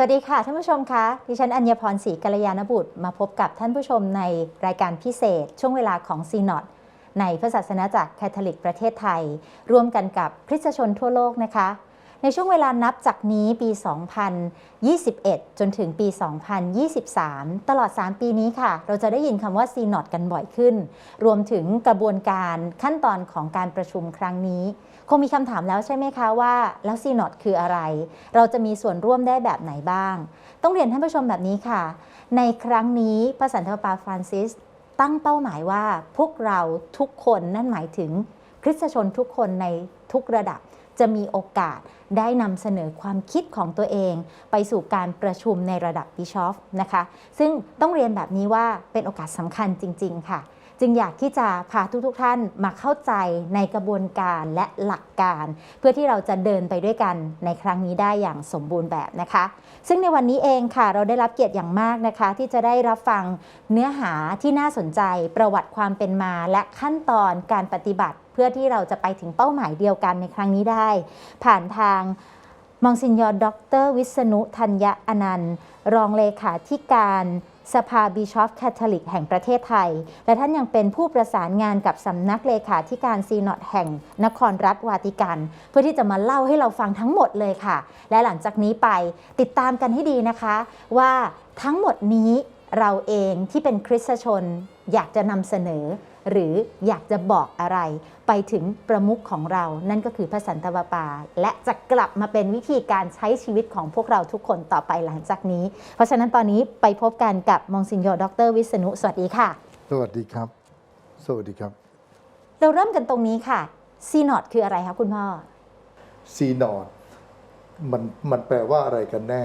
สวัสดีค่ะท่านผู้ชมคะดิฉันอัญญพรศรีกัลยาณบุตร มาพบกับท่านผู้ชมในรายการพิเศษ ช่วงเวลาของซีนอตในพระศาสนาจักรแคทอลิกประเทศไทย ร่วมกันกับคริสตชนทั่วโลกนะคะ ในช่วงเวลานับจากนี้ปี 2021 จนถึงปี 2023 ตลอด 3 ปีนี้ค่ะ เราจะได้ยินคำว่าซีนอตกันบ่อยขึ้น รวมถึงกระบวนการขั้นตอนของการประชุมครั้งนี้ คงมีคำถามแล้วใช่ไหมคะว่า แล้วซีนอตคืออะไร เราจะมีส่วนร่วมได้แบบไหนบ้าง ต้องเรียนท่านผู้ชมแบบนี้ค่ะ ในครั้งนี้พระสันตะปาฟรานซิสตั้งเป้าหมายว่าพวกเราทุกคนนั่นหมายถึงคริสตชนทุกคนในทุกระดับ จะมีโอกาสได้นำเสนอความคิดของตัวเอง ไปสู่การประชุมในระดับบิชอฟนะคะ ซึ่งต้องเรียนแบบนี้ว่าเป็นโอกาสสำคัญจริง ๆ ค่ะ จึงอยากที่จะพาทุกๆทท่านมาเข้าใจในกระบวนการและหลักการ เพื่อที่เราจะเดินไปด้วยกันในครั้งนี้ได้อย่างสมบูรณ์แบบนะคะ ซึ่งในวันนี้เองค่ะ เราได้รับเกียรติอย่างมากนะคะ ที่จะได้รับฟังเนื้อหาที่น่าสนใจประวัติความเป็นมาและขั้นตอนการปฏิบัติ พื่อที่เราจะไปถึงเป้าหมายเดียวกันในครั้งนี้ได้ ผ่านทางมองซินยอร์ดรวิษณุธัญญะอนันต์รองเลขาธิการสภาบิชอฟแคทอลิกแห่งประเทศไทย และท่านยังเป็นผู้ประสานงานกับสำนักเลขาธิการซีนอตแห่งนครรัฐวาติกัน เพื่อที่จะมาเล่าให้เราฟังทั้งหมดเลยค่ะ และหลังจากนี้ไปติดตามกันให้ดีนะคะ ว่าทั้งหมดนี้เราเองที่เป็นคริสตชนอยากจะนำเสนอ หรืออยากจะบอกอะไรไปถึงประมุขของเรา นั่นก็คือพระสันตะวาปา และจะกลับมาเป็นวิธีการใช้ชีวิตของพวกเราทุกคนต่อไปหลังจากนี้ เพราะฉะนั้นตอนนี้ไปพบกันกับมองซินโยดรวิษณุสวัสดีค่ะ สวัสดีครับ สวัสดีครับ เราเริ่มกันตรงนี้ค่ะซีนอดคืออะไรคะคุณพ่อซีนอดมันมันแปลว่าอะไรกันแน่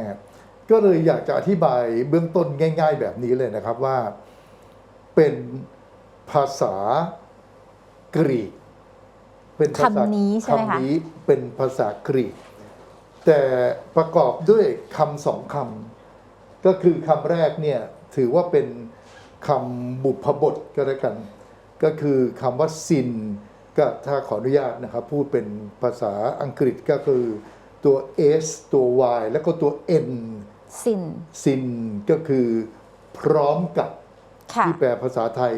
ก็เลยอยากจะอธิบายเบื้องต้นง่าย ๆ แบบนี้เลยนะครับว่าเป็น ภาษากรีก เป็นภาษาคำนี้ใช่ไหมคะ คำนี้เป็นภาษากรีก แต่ประกอบด้วยคำสองคำก็คือคำแรกเนี่ยถือว่าเป็นคำบุพบทก็แล้วกัน ก็คือคำว่าซิน ก็ถ้าขออนุญาตนะครับพูดเป็นภาษาอังกฤษก็คือตัว S ตัว Y แล้วก็ตัว N ซินซินก็คือพร้อมกับ ค่ะ ที่แปลภาษาไทย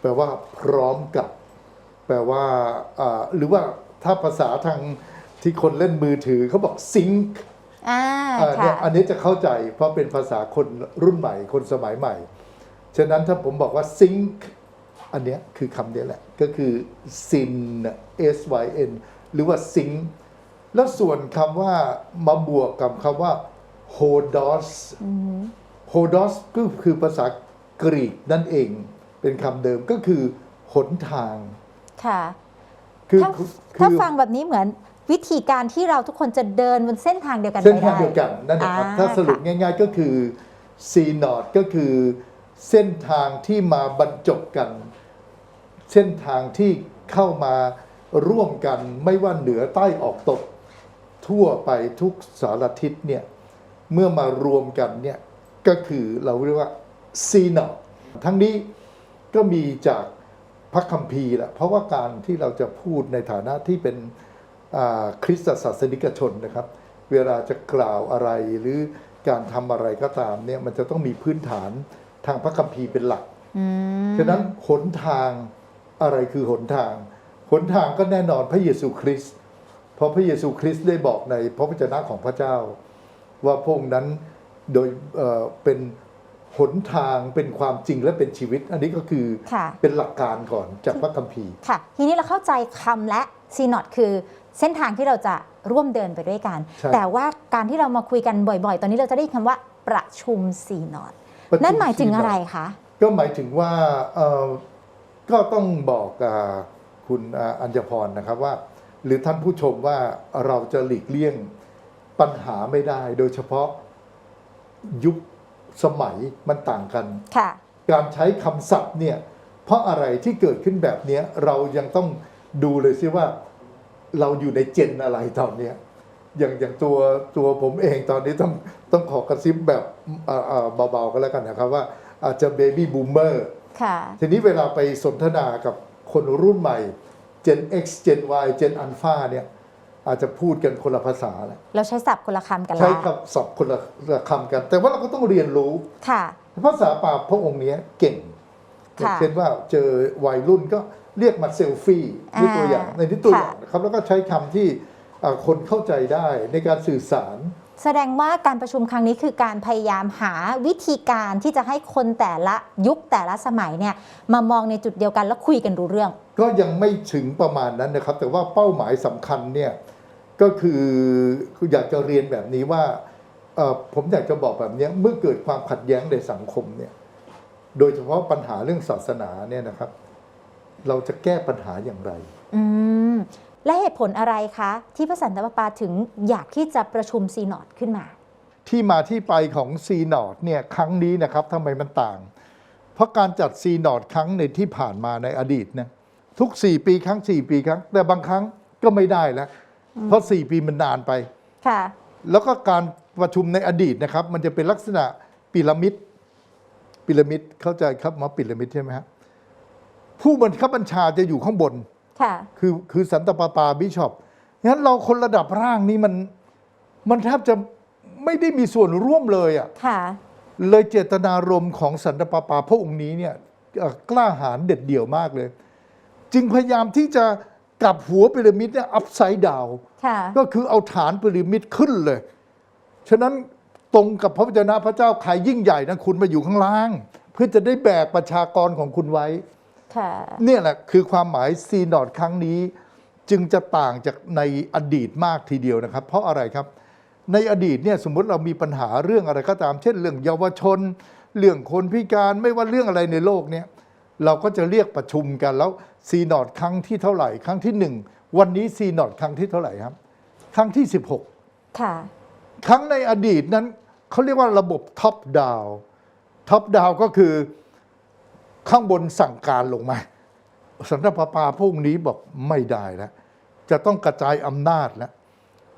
แปลว่าพร้อมกับ แปลว่าอ่าหรือว่าถ้าภาษาทางที่คนเล่นมือถือเขาบอกซิงค์อ่าเนี่ค่ะยอันนี้จะเข้าใจเพราะเป็นภาษาคนรุ่นใหม่ คนสมัยใหม่ ฉะนั้นถ้าผมบอกว่าซิงค์อันเนี้ยคือคำนี้แหละ ก็คือ sin s y n หรือว่าซิงแล้วส่วนคำว่ามาบวกกับคำว่า hodos hodos ก็คือภาษากรีกนั่นเอง เป็นคำเดิมก็คือหนทาง ค่ะคือถ้าคือถ้าฟังแบบนี้เหมือนวิธีการที่เราทุกคนจะเดินบนเส้นทางเดียวกันเส้นไปทางได้เดียวกันนั่นนะครับอ่าถ้าสรุปค่ะง่าย ๆ ก็คือ C นอ t ก็คือเส้นทางที่มาบรรจบกัน เส้นทางที่เข้ามาร่วมกันไม่ว่าเหนือใต้ออกตก ทั่วไปทุกสารทิศเนี่ย เมื่อมารวมกันเนี่ย ก็คือเราเรียกว่า C นอ t ทั้งนี้ ก็มีจากพระคัมภีร์แหละเพราะว่าการที่เราจะพูดในฐานะที่เป็นอ่าคริสตศาสนิกชนนะครับ เวลาจะกล่าวอะไรหรือการทำอะไรก็ตามเนี่ยมันจะต้องมีพื้นฐานทางพระคัมภีร์เป็นหลักอืมฉะนั้นหนทางอะไรคือหนทาง หนทางก็แน่นอนพระเยซูคริสต์เพราะพระเยซูคริสต์ได้บอกในพระวจนะของพระเจ้า ว่าพระองค์นั้นโดยเอ่อเป็น หนทางเป็นความจริงและเป็นชีวิต อันนี้ก็คือค่ะเป็นหลักการก่อนจากพระคัมภีร์ค่ะ ทีนี้เราเข้าใจคำและซีนอตคือเส้นทางที่เราจะร่วมเดินไปด้วยกันใช่แต่ว่าการที่เรามาคุยกันบ่อยๆ ตอนนี้เราจะได้ยินคำว่าประชุมซีนอตประชุนั่นหมายถึงซีโดอะไรคะก็หมายถึงว่าเอ่อก็ต้องบอกอาคุณอาอัญญพรนะครับว่า หรือท่านผู้ชมว่าเราจะหลีกเลี่ยงปัญหาไม่ได้ โดยเฉพาะยุค สมัยมันต่างกันค่ะการใช้คำศัพท์เนี่ยเพราะอะไรที่เกิดขึ้นแบบเนี้ยเรายังต้องดูเลยซิว่าเราอยู่ในเจนอะไรตอนเนี้ยอย่างอย่างตัวตัวผมเองตอนนี้ต้องต้องขอกระซิบแบบเอ่อเอ่อเบาๆก็แล้วกันนะครับว่าอาจจะเบบี้บูมเมอร์ค่ะทีนี้เวลาไปสนทนากับคนรุ่นใหม่ Gen X Gen Y Gen Alpha เนี่ย อาจจะพูดกันคนละภาษาแหละเราใช้ศัพท์คนละคำกันใช้ละคำศัพท์คนละคำกัน แต่ว่าเราก็ต้องเรียนรู้ค่ะ ภาษาป่าพระองค์เนี้ยเก่งอย่างค่ะเช่นว่าเจอวัยรุ่นก็เรียกมาเซลฟี่นี่ตัวอย่างอ่าในนี้ตัวอค่ะย่างนะครับแล้วก็ใช้คำที่อ่าคนเข้าใจได้ในการสื่อสาร แสดงว่าการประชุมครั้งนี้คือการพยายามหาวิธีการที่จะให้คนแต่ละยุคแต่ละสมัยเนี่ยมามองในจุดเดียวกันแล้วคุยกันรู้เรื่อง ก็ยังไม่ถึงประมาณนั้นนะครับ แต่ว่าเป้าหมายสำคัญเนี่ย ก็คือคืออยากจะเรียนแบบนี้ว่าเอ่อผมอยากจะบอกแบบเนี้ยเมื่อเกิดความขัดแย้งในสังคมเนี่ยโดยเฉพาะปัญหาเรื่องศาสนาเนี่ยนะครับ เราจะแก้ปัญหาอย่างไรอืมและเหตุผลอะไรคะ ที่พระสันตะปาปาถึงอยากที่จะประชุมซีนอดขึ้นมา ที่มาที่ไปของซีนอดเนี่ยครั้งนี้นะครับทำไมมันต่าง เพราะการจัดซีนอดครั้งในที่ผ่านมาในอดีตนะทุก 4 ปีครั้ง 4 ปีครั้ง แต่บางครั้งก็ไม่ได้แล้ว เพราะ 4 ปีมันนานไป ค่ะ แล้วก็การประชุมในอดีตนะครับ มันจะเป็นลักษณะพีระมิดพีระมิดเข้าใจครับมาพีระมิดใช่ไหมครับผู้บังคับบัญชาจะอยู่ข้างบน ค่ะ คือคือสันตะปาปาบิชอปงั้นเราคนระดับร่างนี้มันมันแทบจะไม่ได้มีส่วนร่วมเลยอะ่ะ ค่ะ เลยเจตนารมณ์ของสันตะปาปาพระองค์นี้เนี่ยเอ่อกล้าหาญเด็ดเดี่ยวมากเลย จึงพยายามที่จะ กลับหัวพีระมิดเนี่ยอัพไซด์ดาวค่ะก็คือเอาฐานพีระมิดขึ้นเลย ฉะนั้นตรงกับพระวจนะพระเจ้าใครยิ่งใหญ่นะคุณมาอยู่ข้างล่าง เพื่อจะได้แบกประชากรของคุณไว้ค่ะเนี่ยแหละคือความหมายซีนอดครั้งนี้ จึงจะต่างจากในอดีตมากทีเดียวนะครับ เพราะอะไรครับ ในอดีตเนี่ยสมมติเรามีปัญหาเรื่องอะไรก็ตาม เช่น เรื่องเยาวชน เรื่องคนพิการไม่ว่าเรื่องอะไรในโลกเนี่ย เราก็จะเรียกประชุมกันแล้วซีนอดครั้งที่เท่าไหร่ครั้งที่หนึ่งวันนี้ซีนอดครั้งที่เท่าไหร่ครับ ครั้งที่ 16 ค่ะ ครั้งในอดีตนั้นเขาเรียกว่าระบบท็อปดาวท็อปดาวก็คือข้างบนสั่งการลงมาสันตะปาปาพวกนี้บอกไม่ได้แล้วจะต้องกระจายอำนาจแล้ว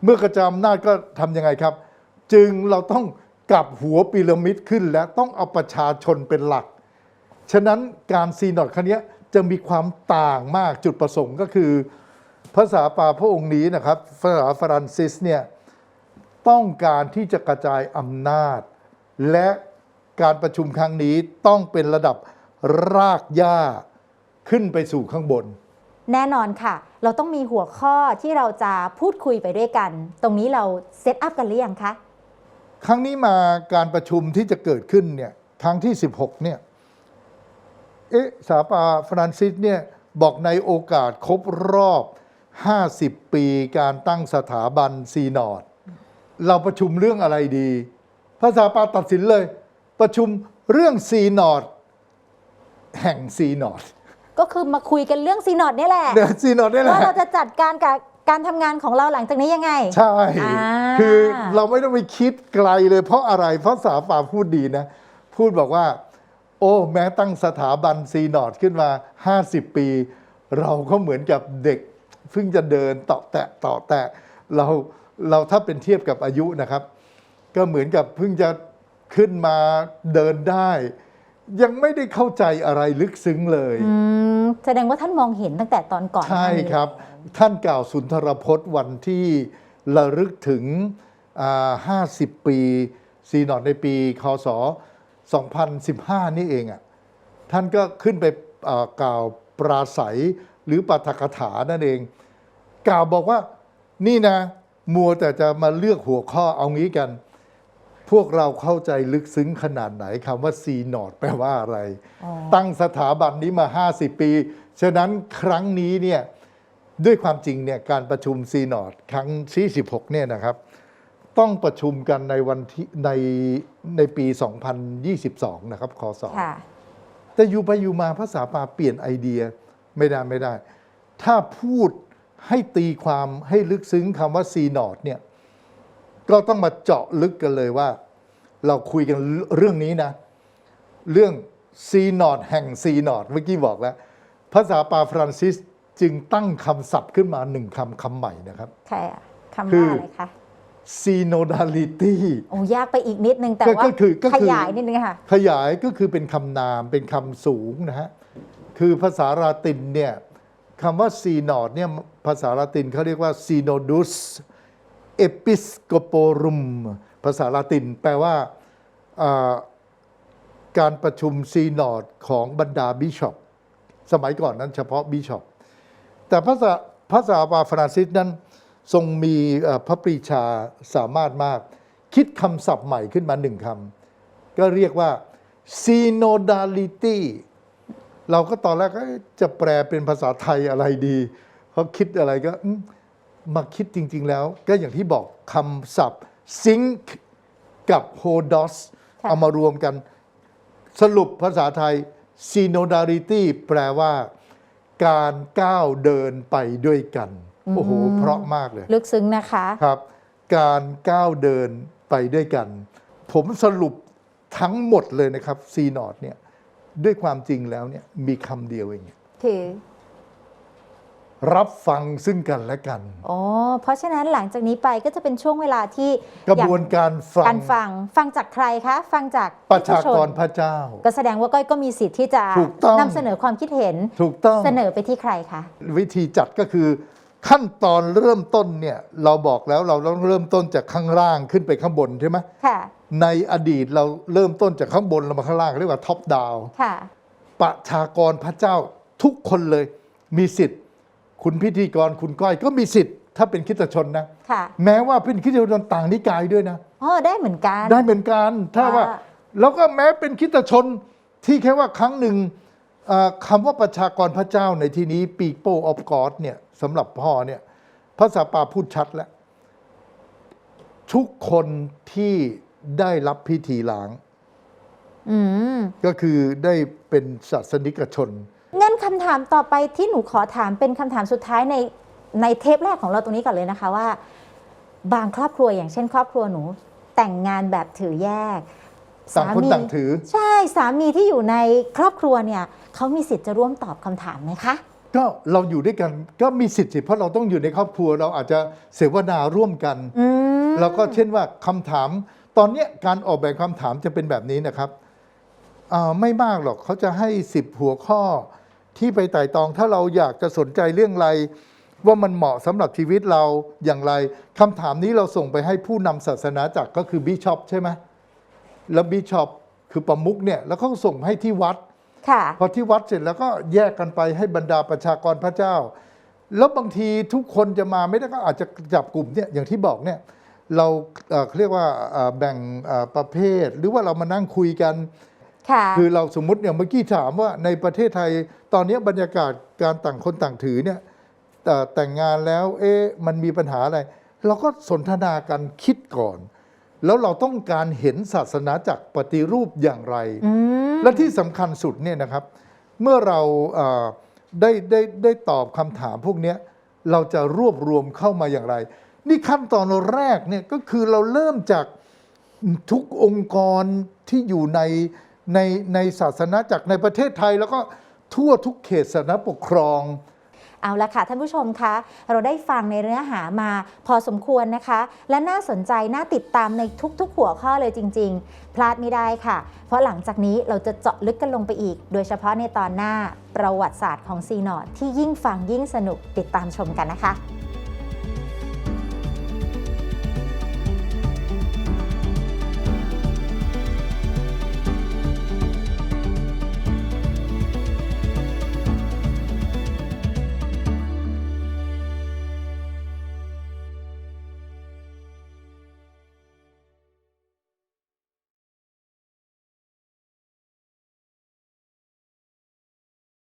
เมื่อกระจายอำนาจก็ทำยังไงครับ จึงเราต้องกลับหัวพีระมิดขึ้นแล้วต้องเอาประชาชนเป็นหลัก ฉะนั้นการซีนอดครั้งเนี้ยจะมีความต่างมากจุดประสงค์ก็คือ ภาษาป่าพระองค์นี้นะครับภาษาฟรานซิสเนี่ยต้องการที่จะกระจายอำนาจ และการประชุมครั้งนี้ต้องเป็นระดับรากหญ้าขึ้นไปสู่ข้างบน แน่นอนค่ะ เราต้องมีหัวข้อที่เราจะพูดคุยไปด้วยกัน ตรงนี้เราเซตอัพกันหรือยังคะ ครั้งนี้มาการประชุมที่จะเกิดขึ้นเนี่ยครั้งที่ 16เนี่ย เอ๊ะสาปาฟรานซิสเนี่ยบอกในโอกาสครบรอบ 50 ปีการตั้งสถาบันซีนอด เราประชุมเรื่องอะไรดี ภาษาปาตัดสินเลย ประชุมเรื่องซีนอด แห่งซีนอด ก็คือมาคุยกันเรื่องซีนอดนี่แหละเดี๋ยวซีนอดนี่แหละ ว่าเราจะจัดการกับการทำงานของเราหลังจากนี้ยังไง ใช่ อ่า คือเราไม่ต้องไปคิดไกลเลยเพราะอะไร เพราะสาป่าพูดดีนะ พูดบอกว่า โอ้ แม้ตั้งสถาบันซีนอดขึ้นมา 50 ปี เราก็เหมือนกับเด็กเพิ่งจะเดินต่อแตะต่อแตะเราเราถ้าเป็นเทียบกับอายุนะครับ ก็เหมือนกับเพิ่งจะขึ้นมาเดินได้ ยังไม่ได้เข้าใจอะไรลึกซึ้งเลยอืมแสดงว่าท่านมองเห็นตั้งแต่ตอนก่อนหใช่น้านี้ครับ ท่านกล่าวสุนทรพจน์วันที่ระลึกถึงอ่า50 ปีซีนอดในปีคศ 2015 นี่เองอะ่ะท่านก็ขึ้นไปอ่ากล่าวปราศัยหรือปาฐกถานั่นเอง กล่าวบอกว่านี่นะ มัวแต่จะมาเลือกหัวข้อเอางี้กัน พวกเราเข้าใจลึกซึ้งขนาดไหนคำว่าซีนอดแปลว่าอะไรอ๋อตั้งสถาบันนี้มา 50 ปี ฉะนั้นครั้งนี้เนี่ยด้วยความจริงเนี่ยการประชุมซีนอดครั้งที่16เนี่ยนะครับ ต้องประชุมกันในวันที่ในในปี 2022 นะครับคศค่ะแต่อยู่ไปอยู่มาภาษาปาเปลี่ยนไอเดียไม่ได้ไม่ได้ ถ้าพูดให้ตีความให้ลึกซึ้งคำว่าซีนอดเนี่ย ก็ต้องมาเจาะลึกกันเลยว่า เราคุยกันเรื่องนี้นะ เรื่องซีนอดแห่งซีนอดเมื่อกี้บอกแล้ว ภาษาปาฟรานซิสจึงตั้งคำศัพท์ขึ้นมาหนึ่งคำคำใหม่นะครับ ใช่อะคำคืว่าอออะไรคะ synodality โอ้ยากไปอีกนิดนึง แต่ก็ว่าก็คือก็คือขยายนิดนึงค่ะ ขยายก็คือเป็นคำนามเป็นคำสูงนะฮะ คือภาษาลาตินเนี่ยคำว่าซีนอดเนี่ยภาษาละตินเขาเรียกว่าซีโนดุสเอปิสโกโปรุมภาษาละตินแปลว่าอ่าการประชุมซีนอดของบรรดาบิชอปสมัยก่อนนั้นเฉพาะบิชอปแต่พระสาพระสาวาฟรานซิสนั้น ทรงมีเอ่อพระปรีชาสามารถมาก คิดคำศัพท์ใหม่ขึ้นมาหนึ่งคำก็เรียกว่า synodality เราก็ตอนแรกก็เอ๊ะจะแปลเป็นภาษาไทยอะไรดีเขาคิดอะไรก็อืมมาคิดจริง ๆ แล้ว ก็อย่างที่บอกคำศัพท์ sync กับ hodos ค่ะเอามารวมกัน สรุปภาษาไทย synodality แปลว่า การก้าวเดินไปด้วยกัน โอ้โหเพราะมากเลย ลึกซึ้งนะคะครับ การก้าวเดินไปด้วยกัน ผมสรุปทั้งหมดเลยนะครับซีนอดเนี่ยด้วยความจริงแล้วเนี่ยมีคำเดียวเองคือรับฟังซึ่งกันและกัน อ๋อ เพราะฉะนั้นหลังจากนี้ไปก็จะเป็นช่วงเวลาที่กระบวนการฟัการฟัง ฟังจากใครคะ ฟังจากประชากรชนพระเจ้า ก็แสดงว่าก้อยก็มีสิทธิ์ที่จะถูกต้องนำเสนอความคิดเห็น ถูกต้อง เสนอไปที่ใครคะ วิธีจัดก็คือ ขั้นตอนเริ่มต้นเนี่ยเราบอกแล้วเราต้องเริ่มต้นจากข้างล่างขึ้นไปข้างบนใช่ไหมค่ะ ในอดีตเราเริ่มต้นจากข้างบนเรามาข้างล่างเรียกว่าท็อปดาวค่ะ ประชากรพระเจ้าทุกคนเลยมีสิทธิ์ คุณพิธีกรคุณก้อยก็มีสิทธิ์ ถ้าเป็นคริสตชนนะ ค่ะ แม้ว่าเป็นคริสตชนต่างนิกายด้วยนะ อ๋อ ได้เหมือนกัน ได้เหมือนกัน ถ้าว่า อ่า แล้วก็แม้เป็นคริสตชนที่แค่ว่าครั้งหนึ่งเอ่อคำว่าประชากรพระเจ้าในที่นี้ people of God เนี่ย สำหรับพ่อเนี่ยพระสาปาพูดชัดแล้ว ทุกคนที่ได้รับพิธีล้างอืมก็คือได้เป็นศาสนิกชน งั้นคำถามต่อไปที่หนูขอถามเป็นคำถามสุดท้ายในในเทปแรกของเราตรงนี้ก่อนเลยนะคะว่า บางครอบครัวอย่างเช่น ครอบครัวหนู แต่งงานแบบถือแยกต่างคนต่างถือ ใช่สามีที่อยู่ในครอบครัวเนี่ยเขามีสิทธิ์จะร่วมตอบคำถามไหมคะ ก็เราอยู่ด้วยกันก็มีสิทธิ์สิเพราะเราต้องอยู่ในครอบครัวเราอาจจะเสวนาร่วมกันอืมแล้วก็เช่นว่าคำถาม ตอนเนี้ยการออกแบบคำถามจะเป็นแบบนี้นะครับอ่าไม่มากหรอกเขาจะให้10หัวข้อที่ไปไต่ตองถ้าเราอยากจะสนใจเรื่องอะไร ว่ามันเหมาะสำหรับชีวิตเราอย่างไรคำถามนี้เราส่งไปให้ผู้นำศาสนาจักรก็คือบิชอปใช่ไหมแล้วบิชอปคือประมุขเนี่ยแล้วเขาก็ส่งให้ที่วัด ค่ะ พอที่วัดเสร็จแล้วก็แยกกันไปให้บรรดาประชากรพระเจ้า แล้วบางทีทุกคนจะมาไม่ได้ก็อาจจะจับกลุ่มเนี่ยอย่างที่บอกเนี่ยเราเอ่อเรียกว่าเอ่อแบ่งเอ่อประเภท หรือว่าเรามานั่งคุยกันค่ะคือเราสมมติอย่างเมื่อกี้ถามว่าในประเทศไทยตอนนี้บรรยากาศการต่างคนต่างถือเนี่ยเอ่อแต่งงานแล้วเอ๊ะมันมีปัญหาอะไร เราก็สนทนากันคิดก่อน แล้วเราต้องการเห็นศาสนาจากรปฏิรูปอย่างไรอืมและที่สำคัญสุดเนี่ยนะครับ เมื่อเราเอ่อได้ได้ได้ตอบคำถามพวกเนี้ยเราจะรวบรวมเข้ามาอย่างไร นี่ขั้นตอนแรกเนี่ยก็คือเราเริ่มจากทุกองค์กรที่อยู่ในในในศาสนาจากรในประเทศไทย แล้วก็ทั่วทุกเขตศาสนาปกครอง เอาละค่ะท่านผู้ชมคะ เราได้ฟังในเนื้อหามาพอสมควรนะคะ และน่าสนใจน่าติดตามในทุกๆ หัวข้อเลยจริง ๆ พลาดไม่ได้ค่ะ เพราะหลังจากนี้เราจะเจาะลึกกันลงไปอีก โดยเฉพาะในตอนหน้าประวัติศาสตร์ของซีนอดที่ยิ่งฟังยิ่งสนุกติดตามชมกันนะคะ